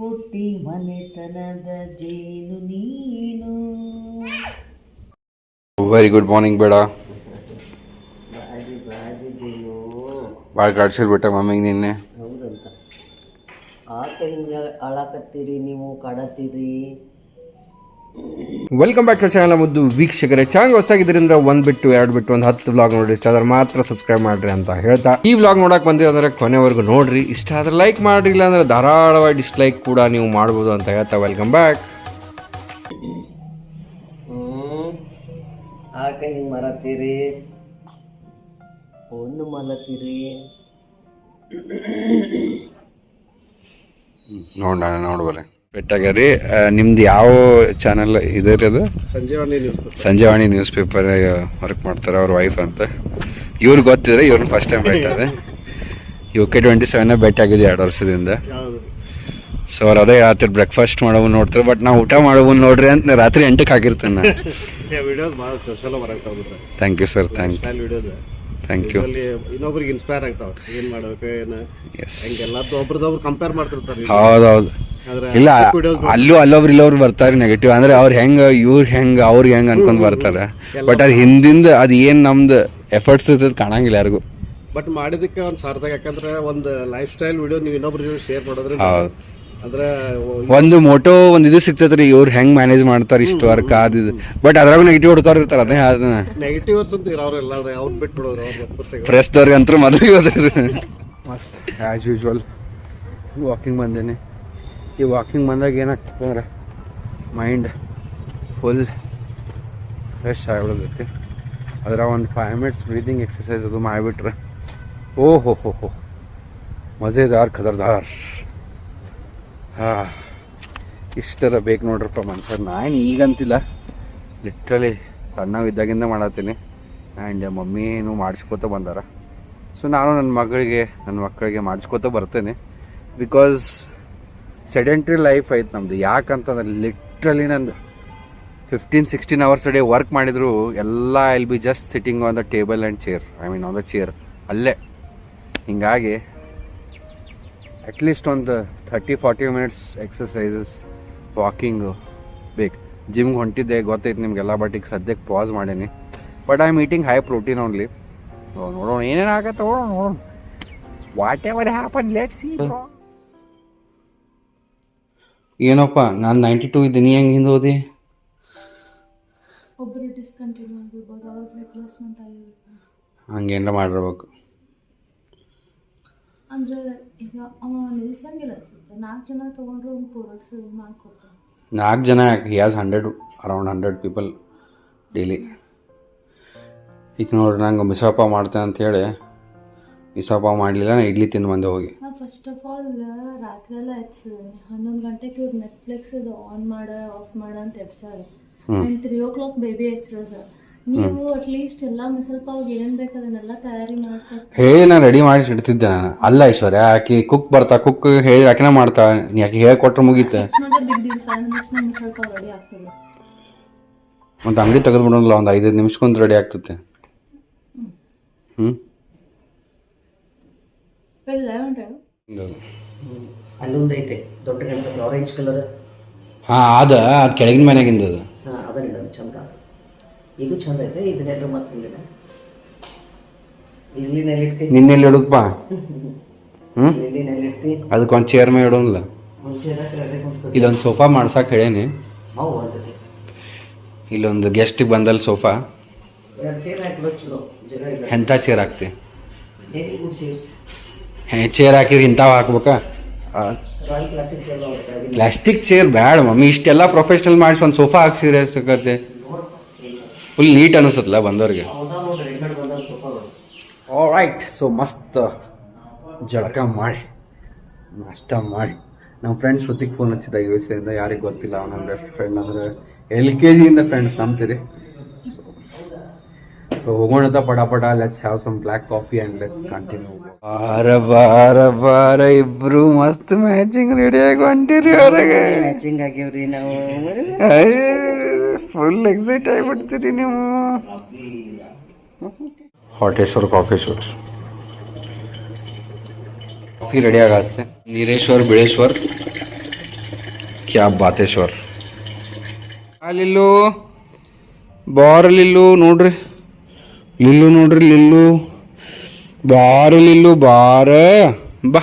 ಹುಟ್ಟಿ ಮನೆತನದ ಜೇನು ನೀನು. ವೆರಿ ಗುಡ್ ಮಾರ್ನಿಂಗ್ ಬೇಡ. ಬಾಜಿ ಬಾಜಿ ಜೇನು. ಭಾಳ ಕಾಡ್ಸಿರ್ಬಿಟ್ಟ ಮಮ್ಮಿಗೆ ನಿನ್ನೆ. ಹೌದಂತ. ಆತ ಹಿಂಗೆ ಅಳಕತ್ತೀರಿ ನೀವು ಕಾಡತ್ತೀರಿ ವೆಲ್ಕಮ್ ಬ್ಯಾಕ್ ಟು ಚಾನಲ್ ಮುದ್ದು ವೀಕ್ಷಕರೇ. ಚಾನಲ್ ಹೊಸದಾಗಿದ್ದರಿಂದ ಒಂದು ಬಿಟ್ಟು ಎರಡು ಬಿಟ್ಟು ಒಂದು ಹತ್ತು ವ್ಲಾಗ್ ನೋಡಿ. ಇಷ್ಟ ಆದ್ರೆ ಮಾತ್ರ ಸಬ್ಸ್ಕ್ರೈಬ್ ಮಾಡ್ರಿ ಅಂತ ಹೇಳ್ತಾ. ಈ ವ್ಲಾಗ್ ನೋಡಕ್ ಅಂದ್ರೆ ಕೊನೆವರೆಗೂ ನೋಡ್ರಿ. ಇಷ್ಟ ಆದ್ರೆ ಲೈಕ್ ಮಾಡ್ರಿ ಇಲ್ಲ ಅಂದ್ರೆ ಧಾರಾಳವಾಗಿ ಡಿಸ್ಲೈಕ್ ಕೂಡ ನೀವು ಮಾಡ್ಬೋದು ಅಂತ ಹೇಳ್ತಾ. ವೆಲ್ಕಮ್ ಬ್ಯಾಕ್ ಆಕ ಹಿಂಗೆ ಮರತ್ತೀರಿ ಒಂದು ಮಲತ್ತೀರಿ ನೋಡೋಣ ನೋಡ್ಬರ್ರಿ ಬೆಟ್ಟಾಗ್ಯಾರಿ ನಿಮ್ದು ಯಾವ ಚಾನಲ್ ಇದರಿ ಅದು? Sanjeevani news Sanjevani news paper work ಮಾಡ್ತಾರೆ ಅವ್ರ ವೈಫ್ ಅಂತ. ಇವ್ರಿಗೆ ಗೊತ್ತಿದ್ರೆ ಇವ್ರನ್ನ ಫಸ್ಟ್ ಟೈಮ್ ಭೇಟಾದೆ ಯು ಕೆ ಟ್ವೆಂಟಿ ಸೆವೆನ್ ಭೇಟಿ ಆಗಿದ್ದು ಎರಡು ವರ್ಷದಿಂದ. ಸೊ ಅವ್ರು ಅದೇ ರಾತ್ರಿ ಬ್ರೇಕ್ಫಾಸ್ಟ್ ಮಾಡೋವು ನೋಡ್ತಾರೆ ಬಟ್ ನಾವು ಊಟ ಮಾಡೋವು ನೋಡ್ರಿ ಅಂತ ರಾತ್ರಿ ಎಂಟಕ್ಕೆ ಹಾಕಿರ್ತೇನೆ ನಾ ವಿಡಿಯೋಸ್ ಭಾಳ ಚಲೋ ಬರಕ್ ಹೋಗುತ್ತೆ thank you sir thank thank you ಇನ್ನೊಬ್ರಿಗೆ ಇನ್ಸ್ಪೈರ್ ಆಗ್ತಾವ. ಏನು ಮಾಡಬೇಕು ಏನು? ಎಸ್ ಒಬ್ರದ್ದು ಒಬ್ರದೊಬ್ರು ಕಂಪೇರ್ ಮಾಡ್ತಿರ್ತಾರೆ. ಹೌದೌದು. ಇಲ್ಲ ಅಲ್ಲೂ ಅಲ್ಲೊಬ್ರು ಇಲ್ಲೊಬ್ರು ಬರ್ತಾರೆ ನೆಗೆಟಿವ್ ಅಂದ್ರೆ ಅವ್ರು ಹೆಂಗ ಇವ್ರು ಹೆಂಗ ಅವ್ರಿಗೆ ಹೆಂಗ ಅನ್ಕೊಂಡ್ ಬರ್ತಾರೆ. ಬಟ್ ಅದ್ ಹಿಂದಿಂದ ಅದ್ ಏನ್ ನಮ್ದು ಎಫರ್ಟ್ಸ್ ಇರ್ತದ ಕಾಣಂಗಿಲ್ಲ ಯಾರಿಗೂ. ಬಟ್ ಮಾಡಿದಕ್ಕೆ ಒಂದು ಸಾರ್ಥಕ ಯಾಕಂದ್ರೆ ಒಂದು ಲೈಫ್ ಸ್ಟೈಲ್ ವಿಡಿಯೋ ನೀವು ಇನ್ನೊಬ್ರ ಶೇರ್ ಮಾಡಿದ್ರೆ ಅಂದ್ರೆ ಒಂದು ಮೋಟೋ ಒಂದು ಇದು ಸಿಗ್ತೈತ್ರಿ ಇವ್ರು ಹೆಂಗ್ ಮ್ಯಾನೇಜ್ ಮಾಡ್ತಾರೆ ಇಷ್ಟು ವರ್ಕ್ ಅದು ಬಟ್ ಅದ್ರಾಗ ನೆಗೆಟಿವ್ ಹುಡ್ಕೋರ್ ಇರ್ತಾರೆ ಅದೇ ಅದನ್ನ ನೆಗೆಟಿವರ್ಸ್ ಅಂತ ಇರೋರು ಎಲ್ಲ ಅವ್ರು ಬಿಟ್ಬಿಡೋರು ಪ್ರೆಸ್ದವ್ರಿಗೆ ಅಂತ ಮಸ್ತ್ ಆ್ಯಸ್ ಯೂಶ್ವಲ್ ವಾಕಿಂಗ್ ಬಂದೇನೆ. ಈ ವಾಕಿಂಗ್ ಬಂದಾಗ ಏನಾಗ್ತದೆ ಅಂದರೆ ಮೈಂಡ್ ಫುಲ್ ಫ್ರೆಶ್ ಆಗಿಬಿಡುತ್ತೆ. ಅದರ ಒಂದು ಫೈವ್ ಮಿನಿಟ್ಸ್ ಬ್ರೀದಿಂಗ್ ಎಕ್ಸಸೈಸ್ ಅದು ಮಾಡಿಬಿಟ್ರೆ ಓ ಹೋ ಹೋ ಹೋ ಮಜೆದಾರ್ ಖದರ್ದಾರ್ ಹಾಂ ಇಷ್ಟರ ಬೇಕು ನೋಡ್ರಪ್ಪ ಮನ್ಸರ್. ನಾನು ಈಗಂತಿಲ್ಲ ಲಿಟ್ರಲಿ ಸಣ್ಣವಿದ್ದಾಗಿಂದ ಮಾಡತ್ತೀನಿ. ಆ್ಯಂಡ್ ಮಮ್ಮಿನೂ ಮಾಡಿಸ್ಕೋತ ಬಂದಾರ. ಸೊ ನಾನು ನನ್ನ ಮಗಳಿಗೆ ನನ್ನ ಮಕ್ಕಳಿಗೆ ಮಾಡಿಸ್ಕೋತ ಬರ್ತೇನೆ. ಬಿಕಾಸ್ ಸೆಡೆಂಟ್ರಿ ಲೈಫ್ ಐತೆ ನಮ್ಮದು ಯಾಕಂತಂದ್ರೆ ಲಿಟ್ರಲಿ ನಂದು fifteen sixteen hours day work ಮಾಡಿದ್ರು, ಎಲ್ಲ I'll be just sitting on the table and chair I mean on the chair ಅಲ್ಲೇ. ಹೀಗಾಗಿ ಅಟ್ಲೀಸ್ಟ್ ಒಂದು thirty forty minutes exercises walking ಬೇಕು. ಜಿಮ್ಗೆ ಹೊಂಟಿದ್ದೆ, ಗೊತ್ತೈತೆ ನಿಮಗೆಲ್ಲ ಬಟ್ ಈಗ ಸದ್ಯಕ್ಕೆ ಪಾಸ್ ಮಾಡೀನಿ. But I am eating high protein only ನೋಡೋಣ, ಏನೇನು ಆಗತ್ತೆ, ನೋಡೋಣ ನೋಡೋಣ. Whatever happen let see ಏನಪ್ಪ ನಾನು ನೈಂಟಿ ಟೂ ಇದ್ದೀನಿ ಹೆಂಗೆ ಹಿಂದೆ ಓದಿ ಒಬ್ಬರು ಡಿಸ್ಕಂಟಿನ್ಯೂ ಆಗಿರ್ಬೋದು ಅವ್ರಿಗೆ ರಿಪ್ಲೇಸ್ಮೆಂಟ್ ಆಗಿರುತ್ತೆ. ಹಂಗೇನಾರ ಮಾಡಿರ್ಬೇಕು. ಅಂದರೆ ಈಗ ಅವ ನಿಲ್ಸಂಗಿಲ್ಲ ಅನ್ಸುತ್ತೆ. ನಾಲ್ಕು ಜನ ತೊಗೊಂಡ್ರೆ ಒಂದು ಫೋರ್ ಅವರ್ಸ್ ಮಾಡ್ಕೊಡ್ತಾನೆ. ನಾಲ್ಕು ಜನ he has hundred around hundred people daily ಈಗ ನೋಡ್ರಿ ನಂಗೆ ಮಿಸಪ್ಪ ಮಾಡ್ತೇನೆ ಅಂತೇಳಿ ಮಿಸಪ್ಪ ಮಾಡಲಿಲ್ಲ ನಾ ಇಡ್ಲಿ ತಿಂದು ಬಂದೆ ಹೋಗಿ. ಫಸ್ಟ್ ಆಫ್ ಆಲ್ ರಾತ್ರಿ ಎಲ್ಲ ಎಚ್ಚಿದ್ದೀನಿ ಹನ್ನೊಂದು ಗಂಟೆಗೆ ಇವ್ರು ನೆಟ್ಫ್ಲಿಕ್ಸ್ ಇದು ಆನ್ ಮಾಡ ಆಫ್ ಮಾಡ ಅಂತ ಎಬ್ಸಾರ. And three o'clock baby ಹಚ್ಚಿರೋದು ನೀವು ಅಟ್ಲೀಸ್ಟ್ ಎಲ್ಲ ಸ್ವಲ್ಪ ಪಾವ್ ಏನೇನು ಬೇಕು ಅದನ್ನೆಲ್ಲ ತಯಾರಿ ಮಾಡ್ಕೊಟ್ಟು ಹೇಳಿ ನಾನು ರೆಡಿ ಮಾಡಿ ಇಡ್ತಿದ್ದೆ ನಾನು. ಅಲ್ಲ ಐಶ್ವರ್ಯ ಆಕೆ ಕುಕ್ ಬರ್ತಾ ಕುಕ್ ಹೇಳಿ ಆಕೆನ ಮಾಡ್ತಾ? ನೀ ಆಕೆ ಹೇಳಿ ಕೊಟ್ರೆ ಮುಗೀತೆ. Big deal five misal ready ಆಗ್ತದೆ. ಮತ್ತು ಅಂಗಡಿ ತೆಗೆದು ಬಿಡೋಲ್ಲ ಒಂದು ಐದೈದು ನಿಮಿಷಕ್ಕೊಂದು ರೆಡಿ ಆಗ್ತದೆ ಹ್ಞೂ ಅಲ್ಲೊಂದು ಐತೆ ದೊಡ್ಡ ಗಣಪತಿ ಆರೆಂಜ್ ಕಲರ್ ಹಾಂ ಅದ ಅದು ಕೆಳಗಿನ ಮನೆಗಿಂದ ಅದು. ಹಾಂ ಅದನ್ನ ಚಂದ. ಇದು ಚಂದ ಐತೆ ಇದನ್ನೆಲ್ಲ ಮತ್ತೆ ಇಲ್ಲಿನ ಇಲ್ಲಿನಲ್ಲಿ ಇಡ್ತಿ ನಿನ್ನೆಲ್ಲಿ ಇಡೋದಪ್ಪ ಹ್ಞೂ ಇಲ್ಲಿನಲ್ಲಿ ಇಡ್ತಿ ಅದಕ್ಕೊಂದು ಚೇರ್ ಮೇಲೆ ಇಡೋಲ್ಲ ಇಲ್ಲೊಂದು ಸೋಫಾ ಮಾಡ್ಸಕ್ಕೆ ಹೇಳೇನಿ. ಮಾವು ಇಲ್ಲೊಂದು ಗೆಸ್ಟಿಗೆ ಬಂದಲ್ಲಿ ಸೋಫಾ ಎರಡು ಚೇರ್ ಹಾಕಿಬಿಡೋ ಚಲೋ ಜಾಗ ಇಲ್ಲ. ಎಂಥ ಚೇರ್ ಹಾಕ್ತಿ? ಚೇರ್ಸ್ ಚೇರ್ ಹಾಕಿದ್ರೆ ಇಂಥವು ಹಾಕ್ಬೇಕಾ? ಪ್ಲಾಸ್ಟಿಕ್ ಚೇರ್ ಬೇಡ ಮಮ್ಮಿ, ಇಷ್ಟೆಲ್ಲ ಪ್ರೊಫೆಷ್ನಲ್ ಮಾಡಿಸಿ ಒಂದು ಸೋಫಾ ಹಾಕ್ಸಿದ್ರೆ ಎಷ್ಟಾಗತ್ತೆ ಫುಲ್ ನೀಟ್ ಅನಿಸುತ್ತಲ್ಲ ಬಂದವ್ರಿಗೆ. ರೈಟ್ ಸೊ ಮಸ್ತ್ ಜಳಕ ಮಾಡಿ, ನಾಷ್ಟ ಮಾಡಿ. ನಮ್ಮ ಫ್ರೆಂಡ್ಸ್ ಶ್ರುತಿಗೆ ಫೋನ್ ಹಚ್ಚಿದ ಯು ಎಸ್ ಇಂದ, ಯಾರಿಗೆ ಗೊತ್ತಿಲ್ಲ ಅವ್ನ ಬೆಸ್ಟ್ ಫ್ರೆಂಡ್ ಅಂದರೆ ಎಲ್ ಕೆ ಜಿಯಿಂದ ಫ್ರೆಂಡ್ಸ್ ನಂಬ್ತೀರಿ. ಸೊ ಹೋಗೋಣ ಪಟ ಪಟ let's have some black coffee and let's continue ಬಾರ ಬಾರ ಬಾರ ಇಬ್ರು ಮಸ್ತ್ ಮ್ಯಾಚಿಂಗ್ ರೆಡಿಯಾಗಿ ಹೊಂಟಿರಿ ಹೊರಗೆ ಮ್ಯಾಚಿಂಗ್ ಆಗ್ಯಾವ್ರಿ ನಾವು. ಫುಲ್ ಎಕ್ಸೈಟ್ ಆಗಿಬಿಡ್ತೀರಿ ನೀವು. ಹೊಟೇಶ್ವರ್ ಕಾಫಿ ಶೂಟ್ಸ್ ಕಾಫಿ ರೆಡಿ ಆಗತ್ತೆ. ನೀರೇಶ್ವರ್ ಬಿಳೇಶ್ವರ್ ಕ್ಯಾಬ್ ಬಾತೇಶ್ವರ್ ಅಲ್ಲಿಲ್ಲೂ ಬಾರ್ ಲಿಲ್ಲು ನೋಡ್ರಿ. ಲಿಲ್ಲು ನೋಡ್ರಿ ಲಿಲ್ಲು ಬಾರ ಲಿಲ್ಲು ಬಾರ. ಬಾ.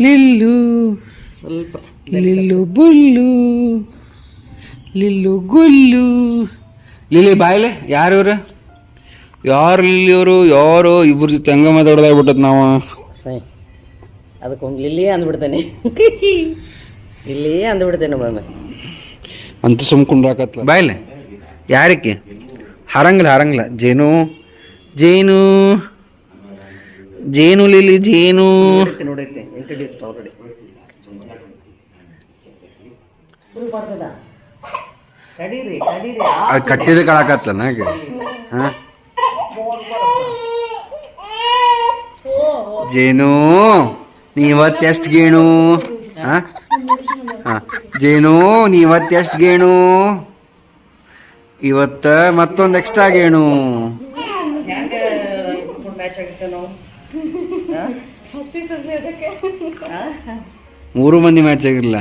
ಲಿಲ್ಲು. ಸ್ವಲ್ಪ ಲಿಲ್ಲು ಬುಲ್ಲು. ಲಿಲ್ಲು ಗುಲ್ಲು. ಲಿಲಿ ಬಾಯ್ಲೆ ಯಾರು ಇವ್ರು ಯಾರು ಲಿಲ್ಲಿಯವರು ಯಾರು ಇಬ್ಬರು ಜೊತೆ ಹಂಗ ಮಾತಾಡ್ದಾಗ್ಬಿಟ್ಟತ್ ನಾವು? ಸೈ ಅದಕ್ಕೆ ಒಂದು ಇಲ್ಲಿ ಅಂದ್ಬಿಡ್ತೇನೆ. ಇಲ್ಲಿ ಅಂದ್ಬಿಡ್ತೇನೆ ಒಮ್ಮೆ ಅಂತ ಸುಮ್ಕೊಂಡ್ರಾಕತ್ಲ ಬಾಯ್ಲೆ ಯಾರಕ್ಕೆ ಹಾರಂಗಿಲ್ಲ ಹಾರಂಗಿಲ್ಲ. ಜೇನು ಜೇನು ಜೇನು ಲಿಲಿ ಜೇನು. ಅದು ಕಟ್ಟಿದ ಕಳಕತ್ಲ ನಾಗೆ? ಹಾಂ? ಜೇನು ನೀ ಇವತ್ತೆಷ್ಟು ಗೇಣು? ಹಾಂ? ಹಾಂ. ಜೇನು ನೀ ಇವತ್ತೆಷ್ಟು ಗೇಣು? ಇವತ್ತ ಮತ್ತೊಂದು ಎಕ್ಸ್ಟ್ರಾ ಗೇಣು ಏನು ಮೂರು ಮಂದಿ ಮ್ಯಾಚ್ ಆಗಿರಲ್ಲ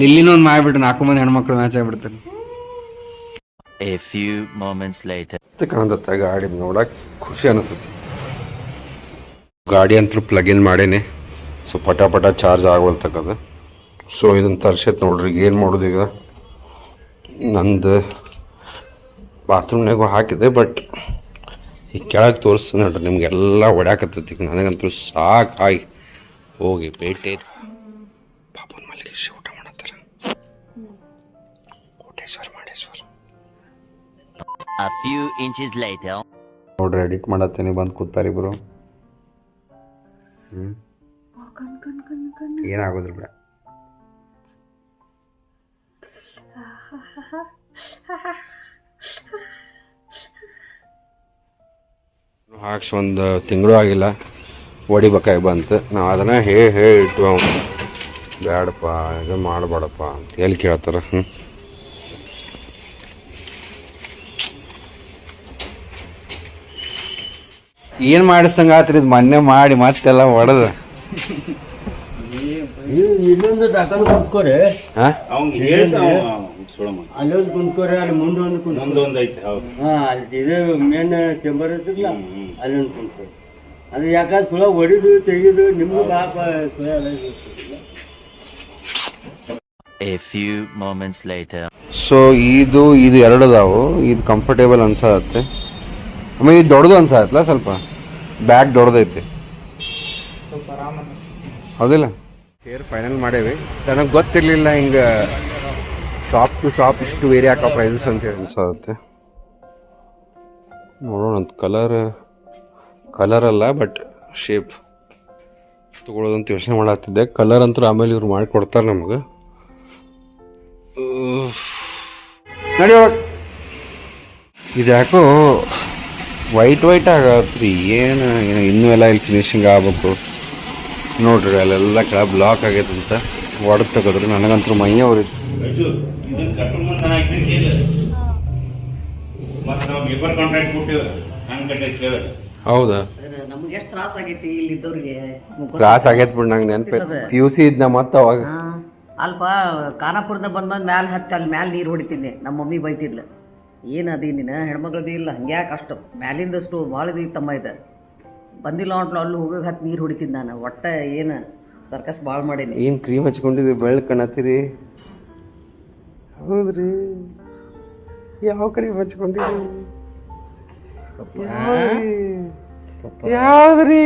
ಲಿಲ್ಲಿನ ಒಂದು ಮಾಡ್ಬಿಟ್ರು ನಾಲ್ಕು ಮಂದಿ ಹೆಣ್ಮಕ್ಳು ಮ್ಯಾಚ್ ಆಗ್ಬಿಡ್ತಾರೆ. A few moments later. ಕಾಣದತ್ತ ಗಾಡಿ ನೋಡಕ್ಕೆ ಖುಷಿ ಅನಿಸುತ್ತೆ. ಗಾಡಿ ಅಂತೂ ಪ್ಲಗ್ ಇನ್ ಮಾಡೇನೆ. ಸೊ ಪಟ ಪಟ ಚಾರ್ಜ್ ಅದು. ಸೊ ಇದನ್ನು ತರ್ಸೈತೆ ನೋಡ್ರಿ ಏನು ಮಾಡೋದು ಈಗ ನಂದು ಬಾತ್ರೂಮ್ನಾಗೂ ಹಾಕಿದೆ ಬಟ್ ಈ ಕೆಳಗೆ ತೋರಿಸ್ತೀನಿ ನೋಡ್ರಿ ನಿಮಗೆಲ್ಲ ಹೊಡ್ಯಾಕತ್ತೈತಿ. ನನಗಂತೂ ಸಾಕಾಗಿ ಹೋಗಿ ಬೇಟೆ ಪಾಪನ ಮಲ್ಲಿಗೆ ಊಟ ಮಾಡತ್ತಾರ. ಕೋಟೇಶ್ವರ ಮಾಡೇಶ್ವರ. ನೋಡ್ರಿ ಎಡಿಟ್ ಮಾಡತ್ತೇನೆ ಬಂದು ಕೂತಾರ ಇಬ್ರು. ಹ್ಞೂ ಏನಾಗೋದಿಲ್ಲ ಬಿಡ. ಹಾಕ್ಸಿ ಒಂದು ತಿಂಗಳು ಆಗಿಲ್ಲ ಹೊಡಿಬೇಕಾಗಿ ಬಂತು. ನಾವು ಅದನ್ನ ಹೇ ಹೇ ಇಟ್ಟು ಅವನು ಬೇಡಪ್ಪ ಇದು ಮಾಡಬೇಡಪ್ಪ ಅಂತ ಎಲ್ಲಿ ಕೇಳ್ತಾರೆ? ಹ್ಞೂ ಏನು ಮಾಡಿಸ್ದಂಗೆ ಆತ್ರಿ? ಇದು ಮೊನ್ನೆ ಮಾಡಿ ಮತ್ತೆಲ್ಲ ಹೊಡೆದ. ಇನ್ನೊಂದು ಡಾಕ್ಟರ್ ಕುಂತ್ಕೋರಿ ಹಾಂ? ಸುಳಮ ಅಲ್ಲೊಂದು ಕುಂತ್ಕೋರಿ ಅಲ್ಲಿ ಮುಂದೆ ಒಂದು ನಮ್ದೊಂದು ಐತೆ ಹೌದು. ಹಾಂ ಅಲ್ಲಿ ಇದೇ ಮೇನ್ ಚೇಂಬರ್ ಇರ್ತಿರ್ಲ ಅಲ್ಲೊಂದು ಕುಂತ್ಕೋ ಅದು ಯಾಕಂದ್ರೆ ಸುಳ ಹೊಡಿದು ತೆಗೆದು ನಿಮ್ಗೆ ಪಾಪ ಸುಳ ಎಲ್ಲ ಇರ್ತೈತಿ. A few moments later. So ಇದು ಇದು ಎರಡು ಅದಾವು ಇದು ಕಂಫರ್ಟೇಬಲ್ ಅನ್ಸತ್ತೆ. ಆಮೇಲೆ ಇದು ದೊಡ್ಡದು ಅನ್ಸತ್ತಲ್ಲ ಸ್ವಲ್ಪ? ಬ್ಯಾಗ್ ದೊಡ್ಡದೈತಿ. ಹೌದಿಲ್ಲ? ಸೇರ್ ಫೈನಲ್ ಮಾಡೇವಿ. ನನಗೆ ಗೊತ್ತಿರಲಿಲ್ಲ ಹಿಂಗೆ ಶಾಪ್ ಟು ಶಾಪ್ ಇಷ್ಟು ವೇರಿ ಹಾಕೋ ಪ್ರೈಸಸ್ ಅಂತ ಹೇಳಿ. ಅನ್ಸತ್ತೆ ನೋಡೋಣ ಅಂತ. ಕಲರ್ ಕಲರ್ ಅಲ್ಲ ಬಟ್ ಶೇಪ್ ತೊಗೊಳೋದಂತ ಯೋಚನೆ ಮಾಡತ್ತಿದ್ದೆ ಕಲರ್ ಅಂತೂ ಆಮೇಲೆ ಇವ್ರು ಮಾಡಿಕೊಡ್ತಾರೆ ನಮಗೆ. ನಡಿ ಇದು ಯಾಕೋ ವೈಟ್ ವೈಟ್ ಆಗತ್ರಿ. ಏನು ಏನು ಇನ್ನೂ ಎಲ್ಲ ಇಲ್ಲಿ ಫಿನಿಶಿಂಗ್ ಆಗ್ಬೇಕು. ನೋಡ್ರಿ ಅಲ್ಲೆಲ್ಲ ಕೆಳ ಬ್ಲಾಕ್ ಆಗೈತೆ ಅಂತ. ಒಡೆದು ತಗದ್ರಿ ನನಗಂತೂ ಮೈ ಅವ್ರಿ ಹೌದಾ? ಸರ್ ನಮ್ಗೆ ಎಷ್ಟು ತ್ರಾಸ ಆಗೈತಿ ಇಲ್ಲಿದ್ದವ್ರಿಗೆ ತ್ರಾಸ ಆಗೈತೆ ಬಿಡು ನಂಗೆ ನೆನಪೈತೆ ಪಿ ಯು ಸಿ ಇದ್ನ ಮತ್ತೆ ಅವಾಗ ಅಲ್ಪ ಖಾನಾಪುರದ ಬಂದ್ ಬಂದು ಮ್ಯಾಲೆ ಹತ್ತಿ ಅಲ್ಲಿ ಮ್ಯಾಲೆ ನೀರು ಹೊಡಿತೀನಿ ನಮ್ಮ ಮಮ್ಮಿ ಬೈತಿದ್ಲು. ಏನು ಅದಿ ನೀನು? ಹೆಣ್ಮಗಳದಿ ಇಲ್ಲ ಹಂಗ್ಯಾಕೆ ಅಷ್ಟು? ಮ್ಯಾಲಿಂದಷ್ಟು ಭಾಳ ತಮ್ಮ ಇದೆ. ಬಂದಿಲ್ಲ ಅಂಟ್ಲು ಅಲ್ಲಿ ಹೋಗಕ್ಕೆ ಹತ್ತಿ ನೀರು ಹೊಡಿತೀನಿ ನಾನು. ಒಟ್ಟ ಏನು ಸರ್ಕಸ್ ಭಾಳ ಮಾಡೀನಿ. ಏನು ಕ್ರೀಮ್ ಹಚ್ಕೊಂಡಿದ್ರಿ? ಬೆಳ್ಳ ಕಾಣತ್ತೀರಿ. ಹೌದ್ರಿ. ಯಾವ ಕ್ರೀಮ್ ಹಚ್ಕೊಂಡಿರಿ ಯಾವ್ದ್ರಿ?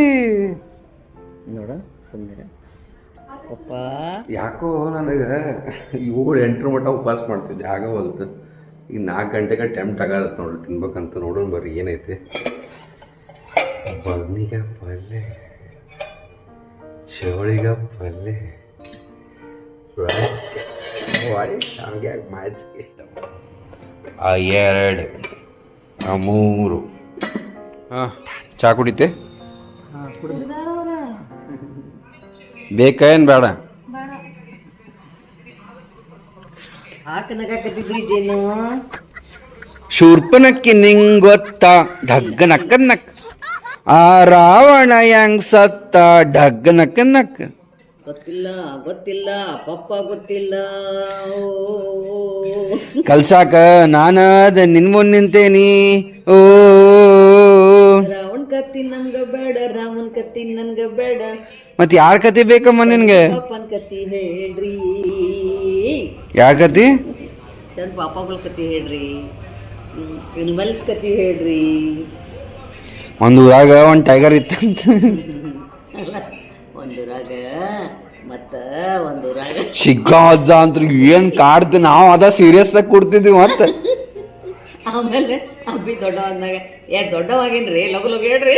ನೋಡ ಸುಮ್ಮನೆ ಪಪ್ಪ. ಯಾಕೋ ನನಗೆ ಏಳು ಎಂಟರ ಮಟ್ಟ ಉಪವಾಸ ಮಾಡ್ತಿದ್ದೆ ಆಗವಲ್ತು ಈಗ ನಾಲ್ಕು ಗಂಟೆಗೆ ಟೆಂಪ್ಟ್ ಆಗತ್ತೆ ನೋಡ್ರಿ ತಿನ್ಬೇಕಂತ ನೋಡೋಣ ಬರ್ರಿ ಏನೈತಿ. ಬದ್ನಿಗ ಪಲ್ಲೆ ಚೋಳಿಗ ಪಲ್ಲೆ. ಆ ಎರಡು, ಆ ಮೂರು. ಹಾಂ ಚಾ ಕುಡಿತೆ? ಬೇಕೇನು ಬೇಡ? ಶೂರ್ಪನಕ್ಕೆ ನಿಂಗೊತ್ತ ಢಗ್ಗ ನಕ್ಕ ನಕ್. ಆ ರಾವಣ ಹೆಂಗ್ ಸತ್ತ? ಡಗ್ ನಕ್ಕ ನಕ್. ಗೊತ್ತಿಲ್ಲ ಗೊತ್ತಿಲ್ಲ ಪಪ್ಪ ಗೊತ್ತಿಲ್ಲ. ಓ. ಕಲ್ಸಾಕ ನಾನದ ನಿನ್ ಮುಂದ್ ನಿಂತೇನಿ. ಓ. ರಾವಣ ಕತ್ತಿ ನನ್ಗ ಬೇಡ ರಾವಣ ಕತ್ತಿ ನನ್ಗ ಬೇಡ. ಮತ್ ಯಾರ್ ಕತಿ ಬೇಕಮ್ಮ ನಿನ್ಗೆ? ಪಪ್ಪನ್ ಕತ್ತಿ ಹೇಳ್ರಿ. ಯಾರ್ ಕತಿ ಸರ್ ಪಾಪಗಳ ಕತಿ ಹೇಳ್ರಿ. ಕತಿ ಕತ್ತಿ ಹೇಳ್ರಿ. ಒಂದ್ ಊರಾಗ ಒಂದು ಟೈಗರ್ ಇತ್ತಂತ ಅಲ್ಲ ಒಂದೂರಾಗ ಮತ್ತ ಒಂದೂರಾಗ ಶಿಗ್ಗ ಅಜ್ಜ ಅಂತ ಏನ್ ಕಾಡ್ತು ನಾವು ಅದ ಸೀರಿಯಸ್ ಆಗಿ ಕೊಡ್ತಿದ್ವಿ ಮತ್ತೆ. ಆಮೇಲೆ ಅಬ್ಬಿ ದೊಡ್ಡ ಅಂದಾಗ ಏ ದೊಡ್ಡವಾಗೇನ್ರಿ ಲಗು ಲಗು ಹೇಳ್ರಿ.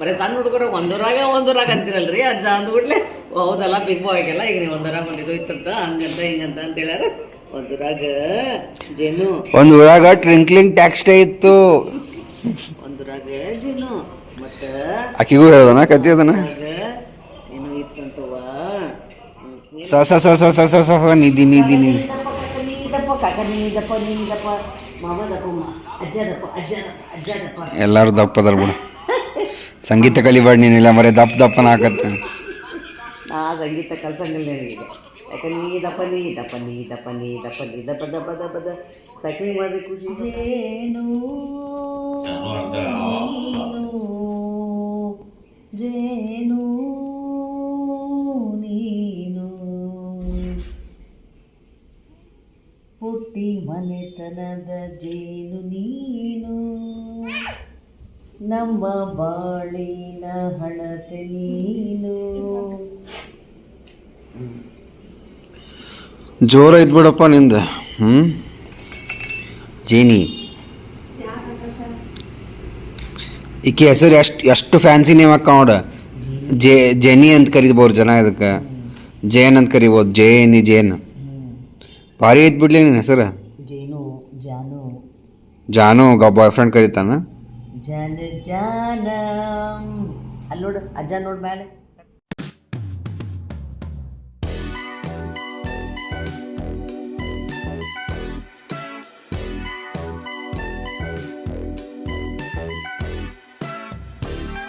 ಬರೀ ಸಣ್ಣ ಹುಡುಗರು ಒಂದೂರಾಗ ಒಂದೂರಾಗ ಅಂತಿರಲ್ರಿ ಅಜ್ಜ ಅಂದ್ಬಿಟ್ಲೆ ಓ, ಹೌದಲ್ಲ ಬಿಗ್ ಬಾಯ್ಗೆಲ್ಲ ಈಗ ನೀವು ಒಂದೂರಾಗ ಒಂದು ಇದು ಇತ್ತಂತ ಹಂಗಂತ ಹಿಂಗಂತ ಅಂತ ಹೇಳ್ಯಾರ. ಒಂದೂರಾಗ ಜೇನು. ಒಂದ್ ಊರಾಗ ಟ್ರಿಂಕ್ಲಿಂಗ್ ಟ್ಯಾಕ್ಸ್ಟೇ ಇತ್ತು. ಒಂದೂರಾಗ ಜೇನು ಮತ್ತ ಆಕಿಗೂ ಹೇಳ್ದನ ಕತ್ತಿ ಅದನ? ಆಗ ಏನು ಇತ್ತಂತವ ಸ ಸ ಸ ಸ ಸ ಸ ಸ ಸ ನಿಧಿ ನಿಧಿ ನಿಧಿ. ನೀದಪ್ಪ ಕಾಕ ನೀದಪ್ಪ ನೀದಪ್ಪ ಮಾವ ದಪ್ಪ ಅಜ್ಜ ದಪ್ಪ ಅಜ್ಜ ದಪ್ಪ ಅಜ್ಜ ದಪ್ಪ ಎಲ್ಲಾರು ದಪ್ಪ ಅದಾರ ಬಿಡು. ಸಂಗೀತ ಕಲಿಬೇಡ ನೀನಿಲ್ಲ ಮರೆ ದಪ್ಪ ದಪ್ಪನ ಹಾಕತ್ತ. ನಾ ಸಂಗೀತ ಕಲ್ಸಂಗಿಲ್ಲ ನನಗೆ. ಯಾಕೆ ನೀ ದಪ್ಪ ನೀ ದಪ್ಪ ನೀ ದಪ್ಪ ನೀ ದಪ್ಪ ನೀ ದಪ್ಪ ದಪ್ಪ ದಪ್ಪ ದ ಸೈಕ್ಲಿಂಗ್ ಮಾಡಿದ್ರೆ ಖುಷಿ ಜೇನು ನಮ್ಮ ಬಾಳಿನ ಹಣತೆ ನೀನು. ಜೋರ ಇದ್ಬಿಡಪ್ಪ ಬಿಡಪ್ಪ ನಿಂದ. ಹ್ಮ್? ಜೇನಿ. ಈಕೆ ಹೆಸರು ಎಷ್ಟು ಎಷ್ಟು ಫ್ಯಾನ್ಸಿ ನೇಮ್ ಅಕ್ಕ ನೋಡ ಜೆ ಜೆನಿ ಅಂತ ಕರಿಬೋದು ಜನ ಇದಕ್ಕೆ. ಜೇನ್ ಅಂತ ಕರಿಬೋದು. ಜೇನಿ ಜೇನ್. ಭಾರಿ ಐತ್ ಬಿಡ್ಲಿ ನಿನ್ನ ಹೆಸರು. ಜೇನು ಜಾನು. ಜಾನು ಬಾಯ್ ಫ್ರೆಂಡ್ ಕರಿತಾನ. ಜನ ಜಾನ ಅಲ್ಲಿ ನೋಡು ಅಜ್ಜ ನೋಡ್ ಮೇಲೆ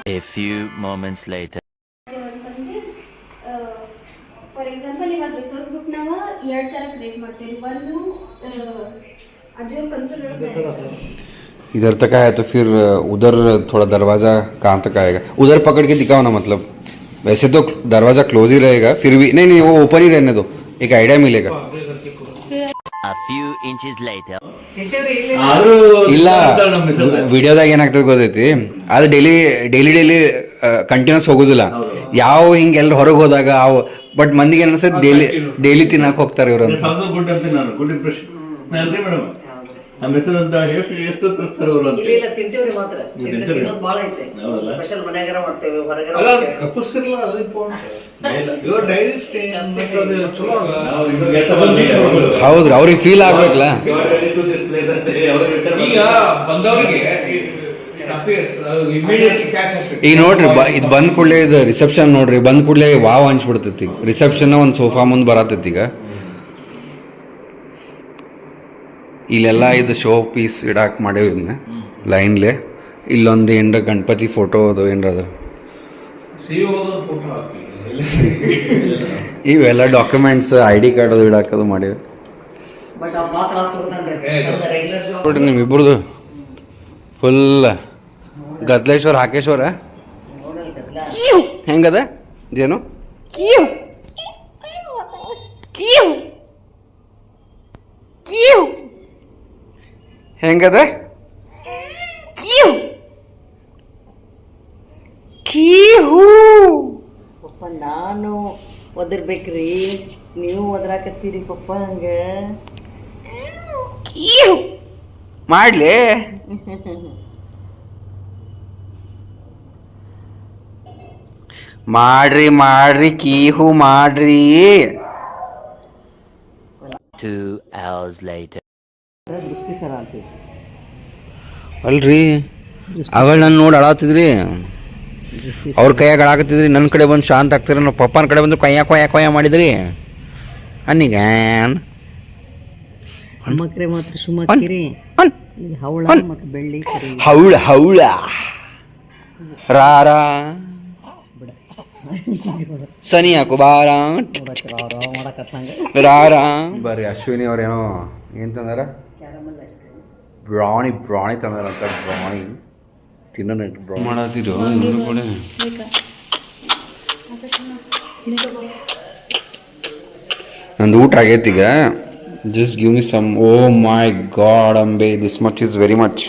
A few moments later. ಅಂತಂದ್ರೆ ಫಾರ್ ಎಕ್ಸಾಂಪಲ್ ಇವಾಗ ರಿಸೋರ್ಸ್ ಗ್ರೂಪ್ ನಾವ ಎರಡು ಥರ ಕ್ರಿಯೇಟ್ ಮಾಡ್ತೀವಿ ಒಂದು ಅಜೋ ಕನ್ಸಲ್ इधर तक आया तो फिर उधर थोड़ा दरवाज़ा कहाँ तक आएगा उधर पकड़ के दिखाओ ना मतलब वैसे तो दरवाज़ा क्लोज ही रहेगा फिर भी नहीं नहीं वो ओपन ही रहने दो एक आइडिया मिलेगा A few inches later. ಆದ್ರೂ ಇಲ್ಲ ನಮ್ಮ ಮಿಸ್ಸಸ್ ವಿಡಿಯೋದಾಗ ಏನಾಗ್ತದೆ ಗೊತ್ತೈತಿ ಅದು ಡೈಲಿ ಡೈಲಿ ಡೈಲಿ ಕಂಟಿನ್ಯೂಸ್ ಹೋಗೋದಿಲ್ಲ ಯಾವ ಹಿಂಗೆ ಎಲ್ಲರೂ ಹೊರಗೆ ಹೋದಾಗ ಅವು ಬಟ್ ಮಂದಿಗೆ ಏನು ಅನ್ಸುತ್ತೆ ಡೈಲಿ ಡೈಲಿ ತಿನ್ನಕ್ಕೆ ಹೋಗ್ತಾರೆ ಇವರು ನಮ್ಮ ಎಷ್ಟು ಎಷ್ಟು ತರಿಸ್ತಾರೆ ಅವರು ಅಂತ. ಇಲ್ಲ ತಿಂತೀವ್ರಿ ಮಾತ್ರ. ತಿಂತೀರಿ? ತಿನ್ನೋದು ಭಾಳ ಐತೆ. ಸ್ಪೆಷಲ್ ಮನ್ಯಾಗಾರ ಮಾಡ್ತೇವೆ ಹೊರಗಾರ ಅಲ್ಲ. ಕಪ್ಪಿಸ್ತಿರಲ್ಲ ಅದು ಇಂಪಾರ್ಟೆಂಟ್ ಹೌದ್ರಿ ಅವ್ರಿಗೆ ಫೀಲ್ ಆಗ್ಬೇಕಲ್ಲ? ಈಗ ಬಂದವರಿಗೆ ಈಗ ನೋಡ್ರಿ ಇದ್ ಇದು ಬಂದ ಕೂಡಲೇ ಇದು ರಿಸೆಪ್ಷನ್ ನೋಡ್ರಿ ಬಂದ ಕೂಡಲೇ ವಾವ್ ಅನ್ಸ್ಬಿಡ್ತೈತಿ. ರಿಸೆಪ್ಷನ್ ಒಂದು ಸೋಫಾ ಮುಂದೆ ಬರತೈತಿ ಈಗ. ಇಲ್ಲೆಲ್ಲ ಇದು ಶೋ ಪೀಸ್ ಇಡಾಕ್ ಮಾಡೇವಿ ಇದನ್ನ ಲೈನ್ಲೆ ಇಲ್ಲೊಂದು ಏನರ ಗಣಪತಿ ಫೋಟೋ ಅದು ಏನರ ಅದು ಫೋಟೋ ಹಾಕಿ ಇವೆಲ್ಲ ಡಾಕ್ಯುಮೆಂಟ್ಸ್ ಐ ಡಿ ಕಾರ್ಡ್ ಅದು ಇಡಾಕದು ಮಾಡೇವಿ ನೋಡ್ರಿ ನಿಮ್ಮಿಬ್ಬರದು ಫುಲ್ ಗದ್ಲೇಶ್ವರ ಹಾಕೇಶ್ವರ? ಹೆಂಗದ? ಗದ್ಲ ಹೆಂಗದ? ಜೇನು ಹೆಂಗದ ಪಪ್ಪ ನಾನು ಒದರ್ಬೇಕ್ರಿ. ನೀವು ಒದರಾಕತ್ತೀರಿ ಪಪ್ಪ ಹಂಗ. ಮಾಡ್ಲಿ? ಮಾಡ್ರಿ ಮಾಡ್ರಿ ಕೀಹು ಮಾಡ್ರಿ. Two hours later. ದೃಷ್ಟಿ ಸರ ಅಂತೀವಿ ಅಲ್ರಿ ಅವಳು ನನ್ನ ನೋಡಿ ಅಳಾತಿದ್ರಿ. ಅವ್ರ ಕೈಯಾಗ ಅಳಾಕತ್ತಿದ್ರಿ ನನ್ನ ಕಡೆ ಬಂದು ಶಾಂತ ಆಗ್ತೀರಿ ನಾವು ಪಪ್ಪನ ಕಡೆ ಬಂದು ಕೊಯ್ಯ ಕೊಯ್ಯ ಕೊಯ್ಯ ಮಾಡಿದ್ರಿ. ಅನ್ನೀಗ ಮಕ್ರೆ ಮಾತ್ರ ಸುಮಕ್ಕಿರಿ ಅನ್ ಹವಳ ಮತ್ತು ಬೆಳ್ಳಿ ಕರಿ. ಹೌಳ ಹೌಳ. ರಾರ ಸನಿ ಹಾಕು ಬಾರ ಮಾಡಕತ್ತಂಗೆ ರಾರ ಬರ್ರಿ ಅಶ್ವಿನಿ ಅವ್ರೇನೋ ಏನು brownie ice cream brownie brownie ತಂದಾರಂತ brownie ತಿನ್ನೋಣ ಬ್ರೌ ಇವ್ರು ಕೂಡ. ನಂದು ಊಟ ಆಗೈತಿ ಈಗ. Just give me some oh my god Ambe this much is very much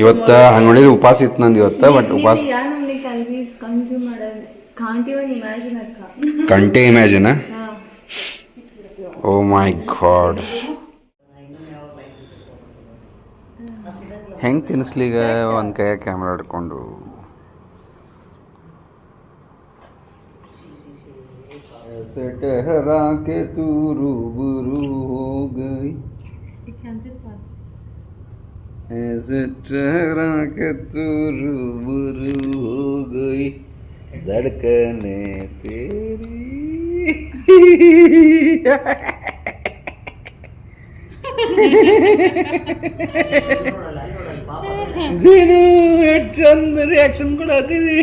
ಇವತ್ತ ಹಂಗ ನೋಡಿದ್ರೆ ಉಪವಾಸ ಇತ್ತು ನಂದು ಇವತ್ತು ಬಟ್ ಉಪವಾಸ ಕನ್ಸ್ಯೂಮ್ ನಮ್ಗೆ ಕ್ಯಾಲರೀಸ್ ಕನ್ಸ್ಯೂಮ್ ಮಾಡೋದು ಕಾಂಟ್ ಇವನ್ ಇಮ್ಯಾಜಿನ್ ಅಕ್ಕ ಕಂಟೆ ಇಮ್ಯಾಜಿನ ಓ ಮೈ ಗಾಡ್ ಹೆಂಗೆ ತಿನ್ನಿಸ್ಲೀಗ ಒಂದು ಕೈಯ ಕ್ಯಾಮ್ರಾ ಹಿಡ್ಕೊಂಡು ऐसे ठहरा के तू रूबरू हो गई ऐसे ठहरा के तू रूबरू हो गई धड़कने तेरी ಜೀನು ಎಷ್ಟು ಚಂದ ರಿಯಾಕ್ಷನ್ ಕೊಡತ್ತೀರಿ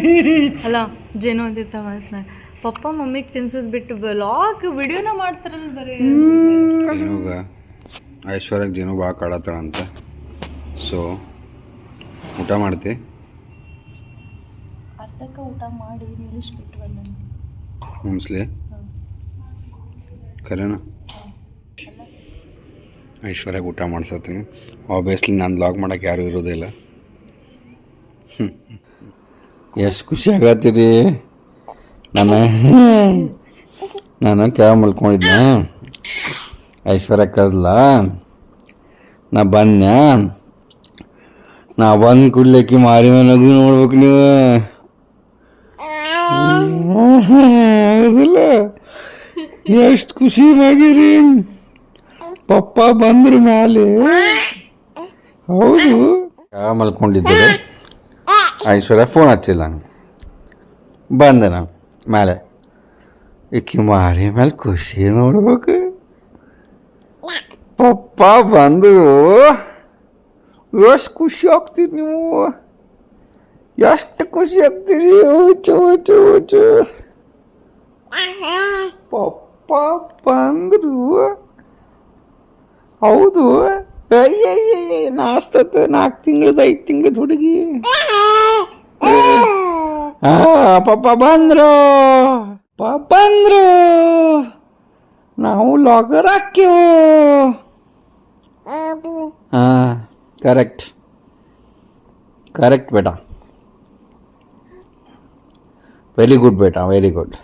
ಅಲ್ಲ ಜೇನು ಅಂತಿರ್ತಾವ ವಾಸನೆ ಪಪ್ಪ ಮಮ್ಮಿಗೆ ತಿನ್ಸೋದ್ ಬಿಟ್ಟು ವ್ಲಾಗ್ ವಿಡಿಯೋನ ಮಾಡ್ತಾರಲ್ಲ ಬರೀ ಜೇನುಗ ಐಶ್ವರ್ಯಕ್ಕೆ ಜೇನು ಭಾಳ ಕಾಡತ್ತಾಳಂತ ಸೊ ಊಟ ಮಾಡ್ತಿ ಅರ್ಧಕ್ಕೆ ಊಟ ಮಾಡಿ ನಿಲ್ಲಿಸ್ಬಿಟ್ಟು ಮುನ್ಸ್ಲಿ ಖರೇನ? ಐಶ್ವರ್ಯಾಗ ಊಟ ಮಾಡ್ಸತ್ತೀನಿ. ಆಬ್ವಿಯಸ್ಲಿ ನಾನು ಲಾಗ್ ಮಾಡೋಕ್ಕೆ ಯಾರೂ ಇರೋದಿಲ್ಲ ಎಷ್ಟು ಖುಷಿ ಆಗತ್ತೀರಿ? ನಾನು ನಾನು ಕೆಳ ಮಲ್ಕೊಂಡಿದ್ದೆ. ಐಶ್ವರ್ಯ ಕರೆದ್ಲ? ನಾ ಬಂದೆ ನಾ ಬಂದು ಕುಡ್ಲಿಕ್ಕೆ ಮಾರಿ ಮನೆಗೂ ನೋಡ್ಬೇಕು ನೀವು. ಹೌದಿಲ್ಲ. ಎಷ್ಟು ಖುಷಿ ಆಗಿರಿ ಪಪ್ಪ ಬಂದ್ರ ಮ್ಯಾಲೆ ಹೌದು. ಮಲ್ಕೊಂಡಿದ್ದೆ ಐಶ್ವರ್ಯ ಫೋನ್ ಹಚ್ಚಿಲ್ಲ ನಂಗೆ. ಬಂದೆ ನಾನು ಮೇಲೆ. ಇಕ್ಕಿ ಮಾರಿ ಮೇಲೆ ಖುಷಿ ನೋಡ್ಬೇಕು. ಪಪ್ಪ ಬಂದರು. ಎಷ್ಟು ಖುಷಿ ಆಗ್ತೀರಿ ನೀವು. ಎಷ್ಟು ಖುಷಿ ಆಗ್ತೀರಿ? ಓಚು ಓಚು ಓಚು ಪಪ್ಪ ಬಂದ್ರು ಹೌದು. ಅಯ್ಯಯ್ಯ ನಾಸ್ತತ್ ನಾಲ್ಕು ತಿಂಗಳದ ಐದು ತಿಂಗಳದ ಹುಡುಗಿ. ಪಪ್ಪ ಬಂದ್ರು. ಪಪ್ಪ ಬಂದ್ರು. ನಾವು ಲಾಗರ್ ಹಾಕ್ಯವು. ಹಾ ಕರೆಕ್ಟ್. ಕರೆಕ್ಟ್ ಬೇಟ ವೆರಿ ಗುಡ್ ಬೇಟ ವೆರಿ ಗುಡ್